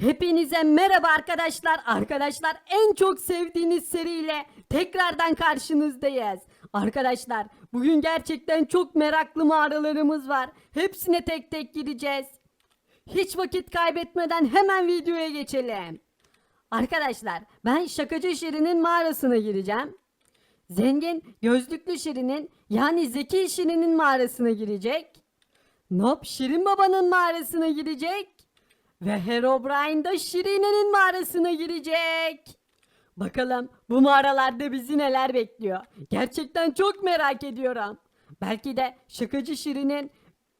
Hepinize merhaba arkadaşlar. Arkadaşlar en çok sevdiğiniz seriyle tekrardan karşınızdayız. Arkadaşlar bugün gerçekten çok meraklı mağaralarımız var. Hepsine tek tek gideceğiz. Hiç vakit kaybetmeden hemen videoya geçelim. Arkadaşlar ben Şakacı Şirin'in mağarasına gireceğim. Zengin Gözlüklü Şirin'in yani Zeki Şirin'in mağarasına girecek. Nop Şirin Baba'nın mağarasına girecek. Ve Herobrine da Şirine'nin mağarasına girecek. Bakalım bu mağaralarda bizi neler bekliyor. Gerçekten çok merak ediyorum. Belki de şakacı Şirin'in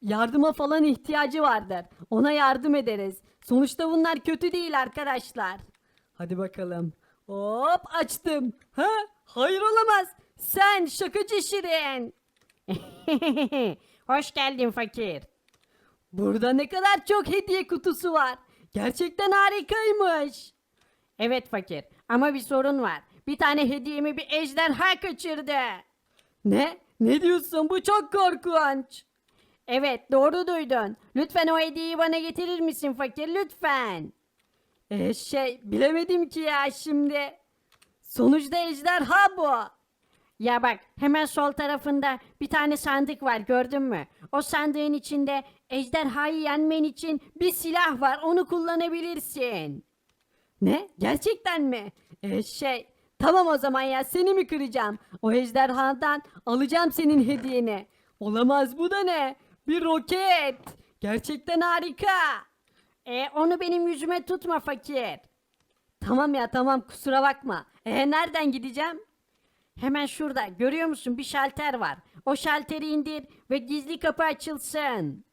yardıma falan ihtiyacı vardır. Ona yardım ederiz. Sonuçta bunlar kötü değil arkadaşlar. Hadi bakalım. Hop açtım. Ha? Hayır olamaz. Sen şakacı Şirin. Hoş geldin fakir. Burada ne kadar çok hediye kutusu var. Gerçekten harikaymış. Evet fakir ama bir sorun var. Bir tane hediyemi bir ejderha kaçırdı. Ne? Ne diyorsun? Bu çok korkunç. Evet doğru duydun. Lütfen o hediyeyi bana getirir misin fakir lütfen. Ee, şey bilemedim ki ya şimdi. Sonuçta ejderha bu. Ya bak hemen sol tarafında bir tane sandık var gördün mü? O sandığın içinde ejderhayı yenmen için bir silah var onu kullanabilirsin. Ne? Gerçekten mi? Ee, şey tamam o zaman ya seni mi kıracağım? O ejderhadan alacağım senin hediyeni. Olamaz bu da ne? Bir roket. Gerçekten harika. E, onu benim yüzüme tutma fakir. Tamam ya tamam kusura bakma. E nereden gideceğim? Hemen şurada görüyor musun bir şalter var. O şalteri indir ve gizli kapı açılsın.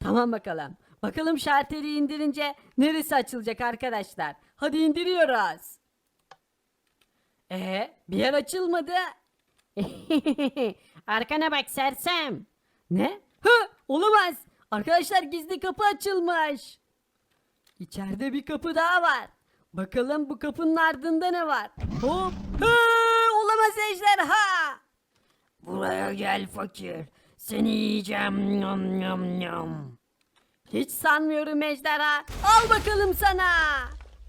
Tamam bakalım. Bakalım şalteri indirince neresi açılacak arkadaşlar. Hadi indiriyoruz. Ee, bir yer açılmadı. Arkana bak sersem. Ne? Hı, olamaz. Arkadaşlar gizli kapı açılmış. İçeride bir kapı daha var. Bakalım bu kapının ardında ne var? Hop! Hı, olamaz ejderha! Buraya gel fakir. Seni yiyeceğim. Yam yam yam. Hiç sanmıyorum ejderha. Al bakalım sana.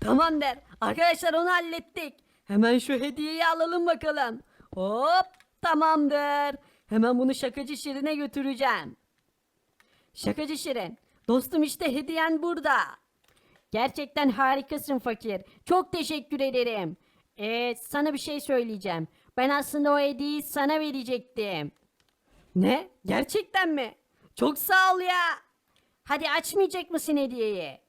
Tamam der. Arkadaşlar onu hallettik. Hemen şu hediyeyi alalım bakalım. Hop tamamdır. Hemen bunu şakacı Şirin'e götüreceğim. Şakacı Şirin. Dostum işte hediyen burada. Gerçekten harikasın fakir. Çok teşekkür ederim. Ee, sana bir şey söyleyeceğim. Ben aslında o hediyeyi sana verecektim. Ne? Gerçekten mi? Çok sağ ol ya. Hadi açmayacak mısın hediyeyi?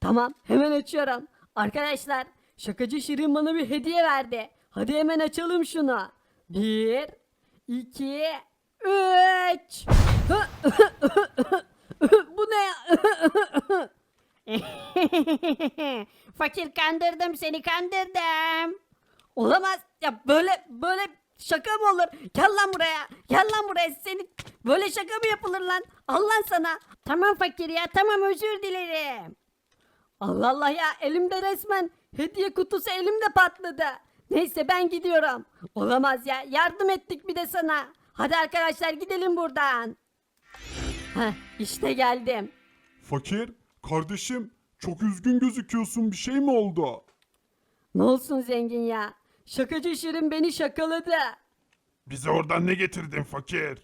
Tamam hemen açıyorum. Arkadaşlar şakacı Şirin bana bir hediye verdi. Hadi hemen açalım şunu. Bir, iki, üç. Bu ne ya? Fakir kandırdım seni kandırdım. Olamaz. Ya böyle böyle şaka mı olur? Gel lan buraya. Gel lan buraya. Seni böyle şaka mı yapılır lan? Al lan sana. Tamam fakir ya tamam özür dilerim. Allah Allah ya elimde resmen hediye kutusu elimde patladı. Neyse ben gidiyorum. Olamaz ya yardım ettik bir de sana. Hadi arkadaşlar gidelim buradan. Heh işte geldim. Fakir, kardeşim çok üzgün gözüküyorsun bir şey mi oldu? Ne olsun zengin ya. Şakacı Şirin beni şakaladı. Bize oradan ne getirdin fakir?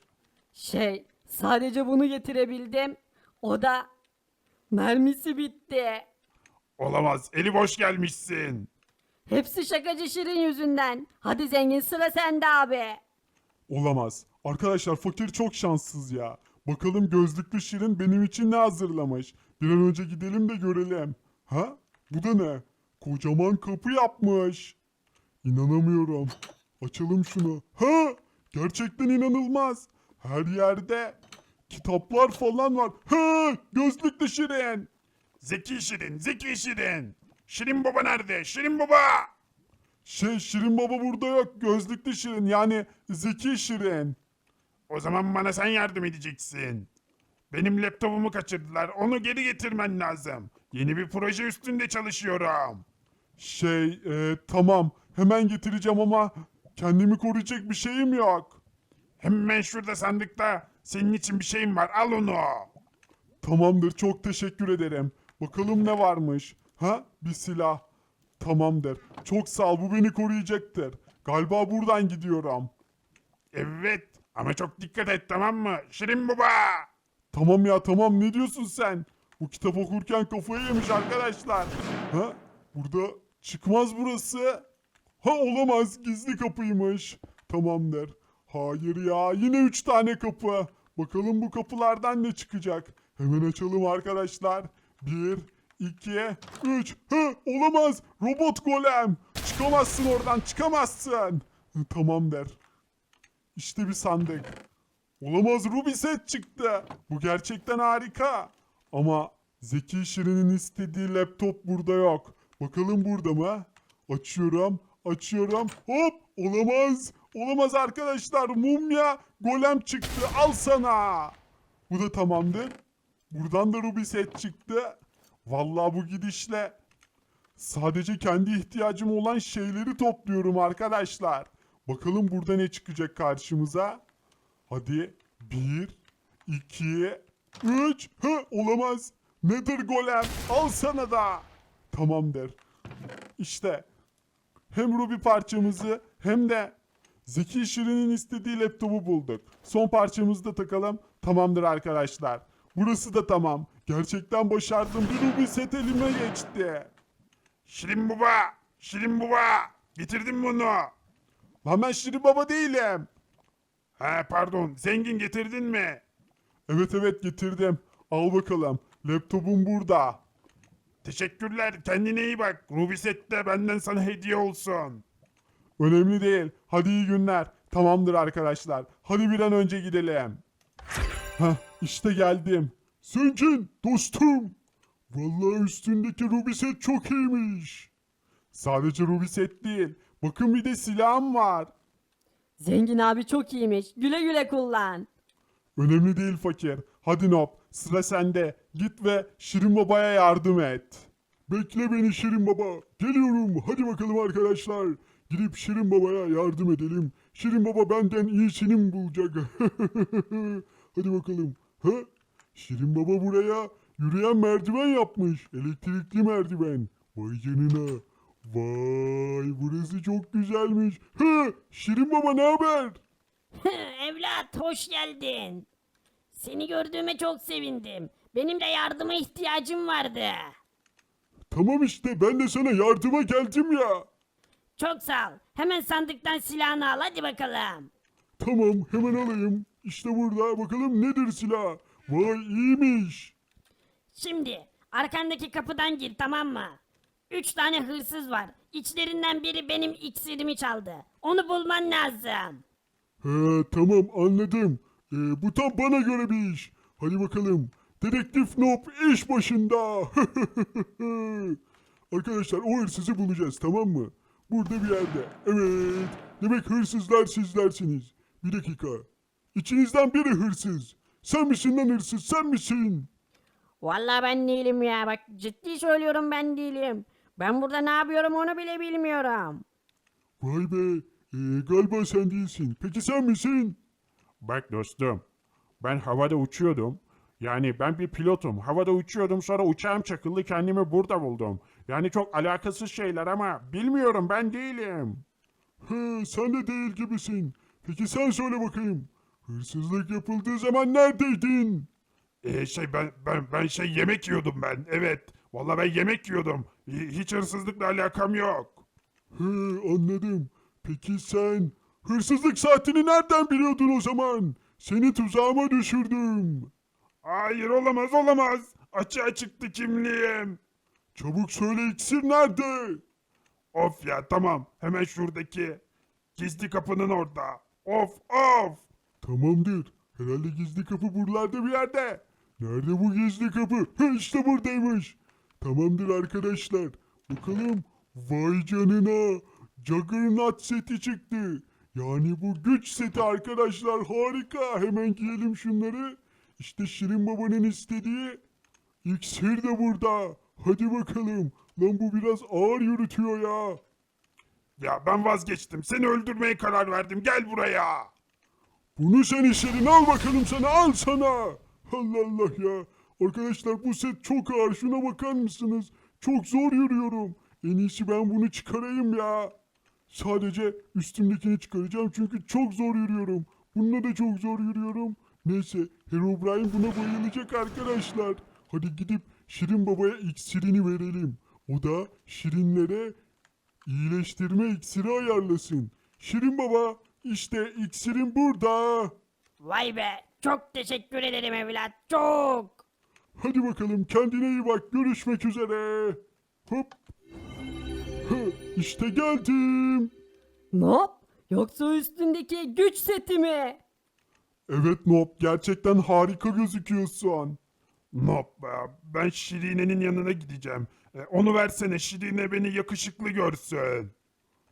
Şey sadece bunu getirebildim. O da mermisi bitti. Olamaz eli boş gelmişsin. Hepsi şakacı Şirin yüzünden. Hadi zengin sıra sende abi. Olamaz. Arkadaşlar fakir çok şanssız ya. Bakalım gözlüklü Şirin benim için ne hazırlamış. Bir an önce gidelim de görelim. Ha? Bu da ne? Kocaman kapı yapmış. İnanamıyorum. Açalım şunu. Ha? Gerçekten inanılmaz. Her yerde kitaplar falan var. Ha? Gözlüklü Şirin. Zeki Şirin, Zeki Şirin. Şirin Baba nerede? Şirin Baba. Şey Şirin Baba burada yok. Gözlüklü Şirin yani Zeki Şirin. O zaman bana sen yardım edeceksin. Benim laptopumu kaçırdılar. Onu geri getirmen lazım. Yeni bir proje üstünde çalışıyorum. Şey e, tamam hemen getireceğim ama kendimi koruyacak bir şeyim yok. Hemen şurada sandıkta senin için bir şeyim var. Al onu. Tamamdır çok teşekkür ederim. Bakalım ne varmış. Ha? Bir silah. Tamamdır. Çok sağ ol. Bu beni koruyacaktır. Galiba buradan gidiyorum. Evet ama çok dikkat et tamam mı? Şirin baba. Tamam ya tamam ne diyorsun sen? Bu kitap okurken kafayı yemiş arkadaşlar. Ha? Burada çıkmaz burası. Ha olamaz gizli kapıymış. Tamamdır. Hayır ya yine üç tane kapı. Bakalım bu kapılardan ne çıkacak. Hemen açalım arkadaşlar. Bir, iki, üç. Ha olamaz. Robot golem. Çıkamazsın oradan çıkamazsın. Tamamdır. İşte bir sandık. Olamaz Ruby set çıktı. Bu gerçekten harika. Ama Zeki Şirin'in istediği laptop burada yok. Bakalım burada mı? Açıyorum, açıyorum. Hop! Olamaz. Olamaz arkadaşlar. Mumya golem çıktı. Al sana. Bu da tamamdır. Buradan da Ruby set çıktı. Vallahi bu gidişle Sadece kendi ihtiyacım olan şeyleri topluyorum arkadaşlar. Bakalım burada ne çıkacak karşımıza. Hadi. Bir, iki, üç. Hı, olamaz. Nedir golem? Al sana da. Tamamdır. İşte hem Ruby parçamızı hem de Zeki Şirin'in istediği laptopu bulduk. Son parçamızı da takalım. Tamamdır arkadaşlar. Burası da tamam. Gerçekten başardım. Bir Ruby set elime geçti. Şirin baba. Şirin baba. Getirdim bunu. Lan ben Şirin Baba değilim. Ha pardon zengin getirdin mi? Evet evet getirdim. Al bakalım. Laptopum burada. Teşekkürler kendine iyi bak. Ruby set de benden sana hediye olsun. Önemli değil. Hadi iyi günler. Tamamdır arkadaşlar. Hadi bir an önce gidelim. Heh işte geldim. Zengin dostum. Vallahi üstündeki Ruby set çok iyiymiş. Sadece Ruby set değil. Bakın bir de silahım var. Zengin abi çok iyiymiş. Güle güle kullan. Önemli değil fakir. Hadi Nop sıra sende. Git ve Şirin Baba'ya yardım et. Bekle beni Şirin Baba. Geliyorum. Hadi bakalım arkadaşlar. Gidip Şirin Baba'ya yardım edelim. Şirin Baba benden iyisini mi bulacak? Hadi bakalım. Ha? Şirin Baba buraya yürüyen merdiven yapmış. Elektrikli merdiven. Vay canına. Vay burası çok güzelmiş. Ha? Şirin Baba ne haber? Evlat hoş geldin. Seni gördüğüme çok sevindim. Benim de yardıma ihtiyacım vardı. Tamam işte ben de sana yardıma geldim ya. Çok sağ ol. Hemen sandıktan silahını al hadi bakalım. Tamam hemen alayım. İşte burada bakalım nedir silah. Vay iyiymiş. Şimdi arkandaki kapıdan gir tamam mı? Üç tane hırsız var. İçlerinden biri benim iksirimi çaldı. Onu bulman lazım. He tamam anladım. Ee, bu tam bana göre bir iş. Hadi bakalım. Dedektif Nop iş başında. Arkadaşlar o hırsızı bulacağız tamam mı? Burada bir yerde. Evet. Demek hırsızlar sizlersiniz. Bir dakika. İçinizden biri hırsız. Sen misin lan hırsız sen misin? Vallahi ben değilim ya. Bak ciddi söylüyorum ben değilim. Ben burada ne yapıyorum onu bile bilmiyorum. Vay be. Ee, galiba sen değilsin. Peki sen misin? Bak dostum ben havada uçuyordum. Yani ben bir pilotum. Havada uçuyordum sonra uçağım çakıldı kendimi burada buldum. Yani çok alakasız şeyler ama bilmiyorum ben değilim. He, sen de değil gibisin. Peki sen söyle bakayım. Hırsızlık yapıldığı zaman neredeydin? Ee, şey ben ben ben şey yemek yiyordum ben. Evet. Vallahi ben yemek yiyordum. Hi- Hiç hırsızlıkla alakam yok. He, anladım. Peki sen hırsızlık saatini nereden biliyordun o zaman? Seni tuzağıma düşürdüm. Hayır olamaz olamaz. Açığa çıktı kimliğim. Çabuk söyle iksir nerede? Of ya tamam. Hemen şuradaki gizli kapının orada. Of of. Tamamdır. Herhalde gizli kapı buralarda bir yerde. Nerede bu gizli kapı? He, işte buradaymış. Tamamdır arkadaşlar. Bakalım. Vay canına. Juggernaut seti çıktı. Yani bu güç seti arkadaşlar harika. Hemen giyelim şunları. İşte Şirin Baba'nın istediği iksir de burada. Hadi bakalım. Lan bu biraz ağır yürütüyor ya. Ya ben vazgeçtim. Seni öldürmeye karar verdim. Gel buraya. Bunu sen istedin al bakalım sana al sana. Allah Allah ya. Arkadaşlar bu set çok ağır. Şuna bakar mısınız? Çok zor yürüyorum. En iyisi ben bunu çıkarayım ya. Sadece üstümdekini çıkaracağım çünkü çok zor yürüyorum. Bununla da çok zor yürüyorum. Neyse Herobrine buna bayılacak arkadaşlar. Hadi gidip Şirin Baba'ya iksirini verelim. O da Şirinlere iyileştirme iksiri ayarlasın. Şirin Baba işte iksirin burada. Vay be çok teşekkür ederim evlat çok. Hadi bakalım kendine iyi bak. Görüşmek üzere. Hop. Hı, İşte geldim. Nop yoksa üstündeki güç seti mi? Evet Nob gerçekten harika gözüküyorsun. Nop be, ben Şirine'nin yanına gideceğim. E, onu versene Şirine beni yakışıklı görsün.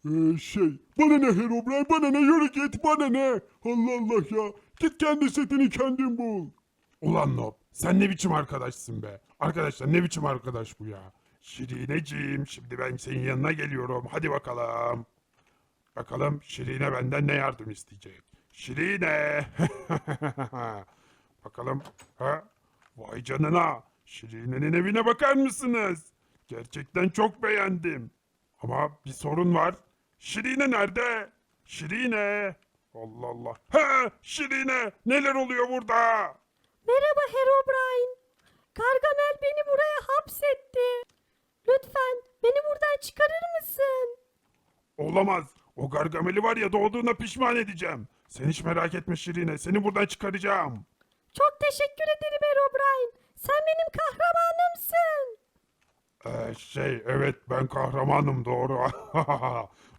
Ee, şey bana ne Herobrine bana ne yürü git bana ne. Allah Allah ya. Git kendi setini kendin bul. Ulan Nop sen ne biçim arkadaşsın be. Arkadaşlar ne biçim arkadaş bu ya. Şirineciğim şimdi ben senin yanına geliyorum. Hadi bakalım. Bakalım Şirine benden ne yardım isteyecek. Şirine. bakalım. Ha? Vay canına. Şirine'nin evine bakar mısınız? Gerçekten çok beğendim. Ama bir sorun var. Şirine nerede? Şirine. Allah Allah. Ha, Şirine. Neler oluyor burada? Merhaba Herobrine. Gargamel beni buraya hapsetti. Lütfen beni buradan çıkarır mısın? Olamaz. O Gargamel'i var ya doğduğuna pişman edeceğim. Sen hiç merak etme Şirine. Seni buradan çıkaracağım. Çok teşekkür ederim Herobrine. Sen benim kahramanımsın. Ee, şey evet ben kahramanım doğru.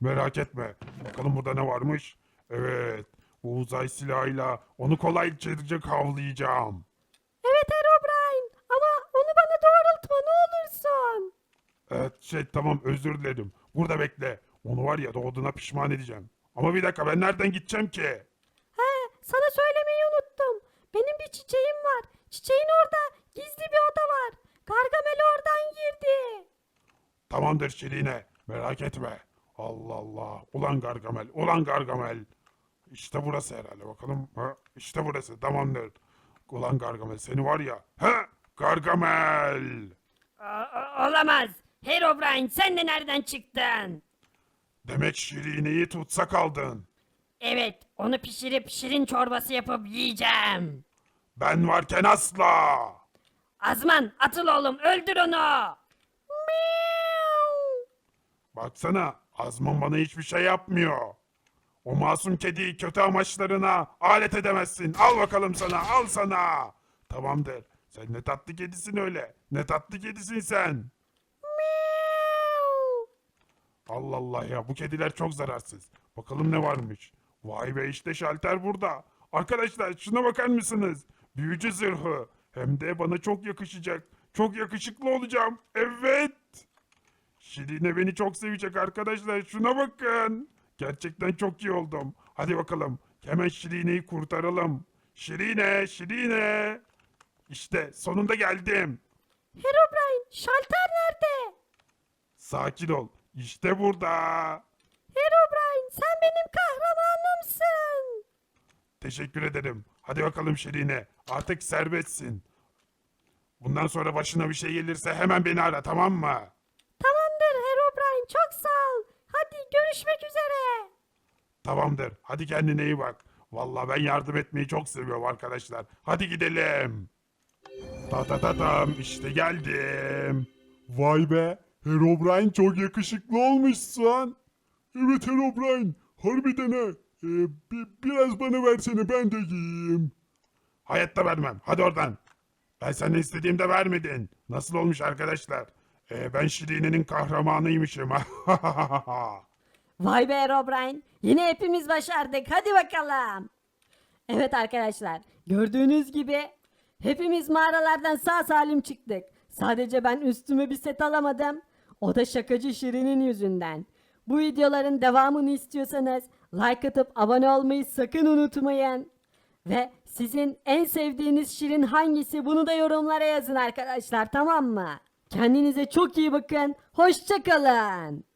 merak etme. Bakalım burada ne varmış. Evet. Bu uzay silahıyla onu kolayca kavlayacağım. Evet Herobrine ama onu bana doğrultma ne olursun. Evet şey tamam özür dilerim. Burada bekle. Onu var ya doğduğuna pişman edeceğim. Ama bir dakika ben nereden gideceğim ki? He sana söylemeyi unuttum. Benim bir çiçeğim var. Çiçeğin orada gizli bir oda var. Gargamel oradan girdi. Tamamdır Şirine. Merak etme. Allah Allah. Ulan Gargamel. Ulan Gargamel. İşte burası herhalde. Bakalım. Ha, işte burası. Tamamdır. Ulan Gargamel seni var ya. Ha? Gargamel. olamaz. Herobrine sen de nereden çıktın? Demek Şirine'yi tutsak aldın. Evet onu pişirip şirin çorbası yapıp yiyeceğim. Ben varken asla. Azman atıl oğlum öldür onu. Baksana. Azman bana hiçbir şey yapmıyor. O masum kediyi kötü amaçlarına alet edemezsin. Al bakalım sana. Al sana. Tamamdır. Sen ne tatlı kedisin öyle. Ne tatlı kedisin sen. Allah Allah ya bu kediler çok zararsız. Bakalım ne varmış. Vay be işte şalter burada. Arkadaşlar şuna bakar mısınız? Büyücü zırhı. Hem de bana çok yakışacak. Çok yakışıklı olacağım. Evet. Şirine beni çok sevecek arkadaşlar. Şuna bakın. Gerçekten çok iyi oldum. Hadi bakalım. Hemen Şirine'yi kurtaralım. Şirine, Şirine. İşte sonunda geldim. Herobrine şalter nerede? Sakin ol. İşte burada. Herobrine sen benim kahramanımsın. Teşekkür ederim. Hadi bakalım Şirine. Artık serbestsin. Bundan sonra başına bir şey gelirse hemen beni ara tamam mı? Tamamdır Herobrine çok sağ ol. Hadi görüşmek üzere. Tamamdır. Hadi kendine iyi bak. Vallahi ben yardım etmeyi çok seviyorum arkadaşlar. Hadi gidelim. Ta ta ta tam işte geldim. Vay be. Herobrine çok yakışıklı olmuşsun. Evet Herobrine. Harbiden ha. Ee, bi- biraz bana versene ben de giyeyim. Hayatta vermem. Hadi oradan. Ben sana istediğimde vermedin. Nasıl olmuş arkadaşlar? Ee, ben Şirine'nin kahramanıymışım. Vay be Herobrine. Yine hepimiz başardık. Hadi bakalım. Evet arkadaşlar. Gördüğünüz gibi hepimiz mağaralardan sağ salim çıktık. Sadece ben üstüme bir set alamadım. O da şakacı Şirin'in yüzünden. Bu videoların devamını istiyorsanız like atıp abone olmayı sakın unutmayın. Ve sizin en sevdiğiniz şirin hangisi bunu da yorumlara yazın arkadaşlar tamam mı? Kendinize çok iyi bakın. Hoşçakalın.